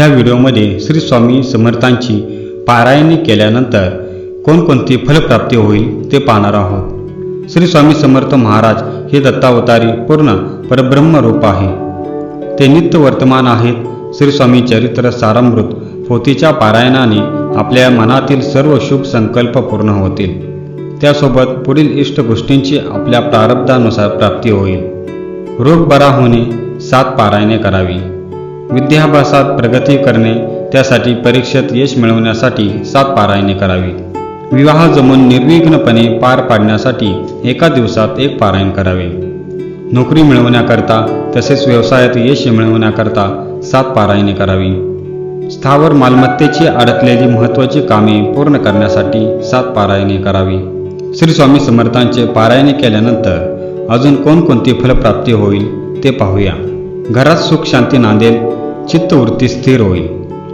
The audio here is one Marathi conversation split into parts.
ह्या व्हिडिओमध्ये श्री स्वामी समर्थांची पारायणी केल्यानंतर कोणकोणती फलप्राप्ती होईल ते पाहणार आहोत. श्री स्वामी समर्थ महाराज हे दत्तावतारी पूर्ण परब्रह्म रूप आहे. ते नित्य वर्तमान आहेत. श्री स्वामी चरित्र सारामृत पोथीच्या पारायणाने आपल्या मनातील सर्व शुभ संकल्प पूर्ण होतील. त्यासोबत पुढील इष्ट गोष्टींची आपल्या प्रारब्धानुसार प्राप्ती होईल. रोग बरा होणे सात पारायणे करावी. विद्याभ्यासात प्रगती करणे त्यासाठी परीक्षेत यश मिळवण्यासाठी सात पारायणे करावी विवाह जमून निर्विघ्नपणे पार पाडण्यासाठी एका दिवसात एक पारायण करावे. नोकरी मिळवण्याकरता तसेच व्यवसायात यश मिळवण्याकरता सात पारायणे करावी. स्थावर मालमत्तेची अडकलेली महत्त्वाची कामे पूर्ण करण्यासाठी सात पारायणे करावी. श्री स्वामी समर्थांचे पारायणे केल्यानंतर अजून कोणकोणती फलप्राप्ती होईल ते पाहूया. घरात सुख शांती नांदेल चित्तवृत्ती स्थिर होईल.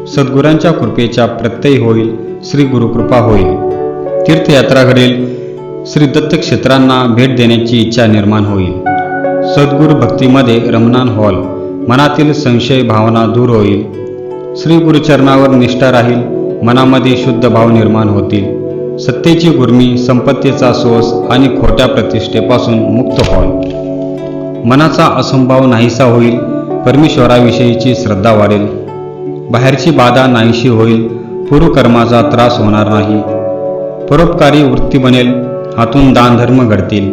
सद्गुरांच्या कृपेच्या प्रत्यय होईल. श्री गुरुकृपा होईल. तीर्थयात्रा घडेल श्री दत्त क्षेत्रांना भेट देण्याची इच्छा निर्माण होईल. सद्गुरु भक्तीमध्ये रमणान हॉल मनातील संशय भावना दूर होईल. श्री गुरुचरणावर निष्ठा राहील. मनामध्ये शुद्ध भाव निर्माण होतील. सत्तेची गुर्मी संपत्तीचा सोस आणि खोट्या प्रतिष्ठेपासून मुक्त हॉल मनाचा असंभाव नाहीसा होईल. परमेश्वराविषयीची श्रद्धा वाढेल. बाहेरची बाधा नाहीशी होईल. पूर्वकर्माचा त्रास होणार नाही. परोपकारी वृत्ती बनेल. हातून दानधर्म घडतील.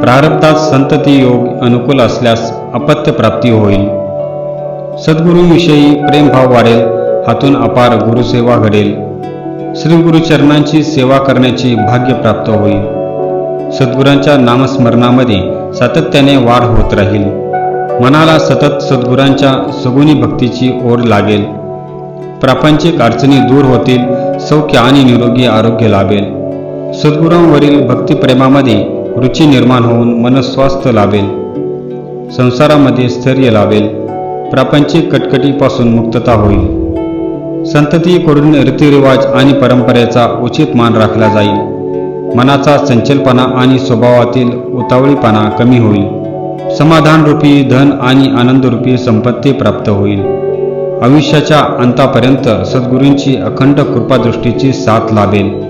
प्रारब्धात संतती योग अनुकूल असल्यास अपत्य प्राप्ती होईल. सद्गुरूविषयी प्रेमभाव वाढेल. हातून अपार गुरुसेवा घडेल. श्री गुरुचरणांची सेवा करण्याचे भाग्य प्राप्त होईल. सद्गुरांच्या नामस्मरणामध्ये सातत्याने वाढ होत राहील. मनाला सतत सद्गुरांच्या सगुणी भक्तीची ओढ लागेल. प्रापंचिक अडचणी दूर होतील सौख्य आणि निरोगी आरोग्य लाभेल. सद्गुरांवरील भक्तिप्रेमामध्ये रुची निर्माण होऊन मनस्वास्थ्य लाभेल. संसारामध्ये स्थैर्य लाभेल. प्रापंचिक कटकटीपासून मुक्तता होईल. संततीकडून रीतिरिवाज आणि परंपरेचा उचित मान राखला जाईल. मनाचा चंचलपणा आणि स्वभावातील उतावळीपणा कमी होईल. समाधानरूपी धन आणि आनंदरूपी संपत्ती प्राप्त होईल. आयुष्याच्या अंतापर्यंत सद्गुरूंची अखंड कृपादृष्टीची साथ लाभेल.